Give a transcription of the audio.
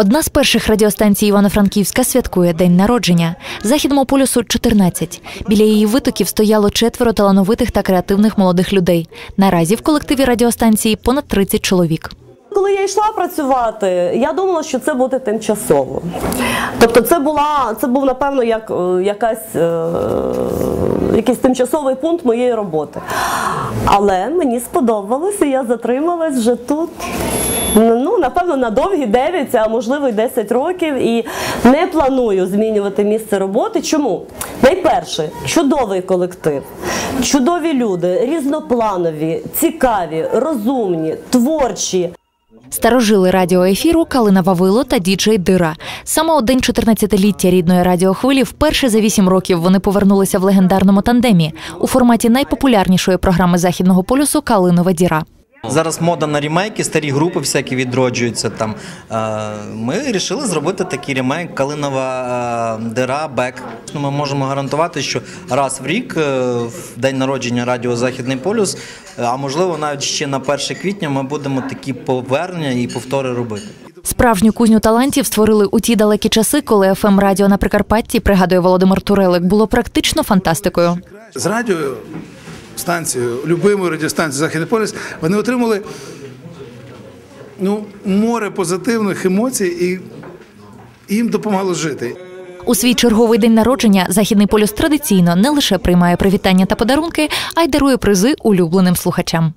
Одна з перших радіостанцій Івано-Франківська святкує день народження. Західному полюсу 14. Біля її витоків стояло четверо талановитих та креативних молодих людей. Наразі в колективі радіостанції понад 30 чоловік. Коли я йшла працювати, я думала, що це буде тимчасово. Тобто, це була це був напевно як е, якась е, якийсь тимчасовий пункт моєї роботи. Але мені сподобалося, я затрималась вже тут. Напевно, на довгі 9, а можливо й 10 років, і не планую змінювати місце роботи. Чому? Найперше, чудовий колектив, чудові люди, різнопланові, цікаві, розумні, творчі. Старожили радіоефіру Калина Вавило та діджей Дира. Саме день 14-ліття рідної радіохвилі вперше за 8 років вони повернулися в легендарному тандемі у форматі найпопулярнішої програми західного полюсу Калинова Діра. Зараз мода на ремейки, старі групи всякі відроджуються. Там Е, ми вирішили зробити такий ремейк Калинова е, Дира Бек. Ну, Ми можемо гарантувати, що раз в рік, е, в день народження Радіо Західний полюс, а можливо навіть ще на 1 квітня, ми будемо такі повернення і повтори робити. Справжню кузню талантів створили у ті далекі часи, коли ФМ радіо на Прикарпатті, пригадує Володимир Турелик, було практично фантастикою. з радіо станцією, любимої радіостанцію Західний полюс, вони отримали ну, море позитивних емоцій і їм допомагало жити. У свій черговий день народження західний полюс традиційно не лише приймає привітання та подарунки, а й дарує призи улюбленим слухачам.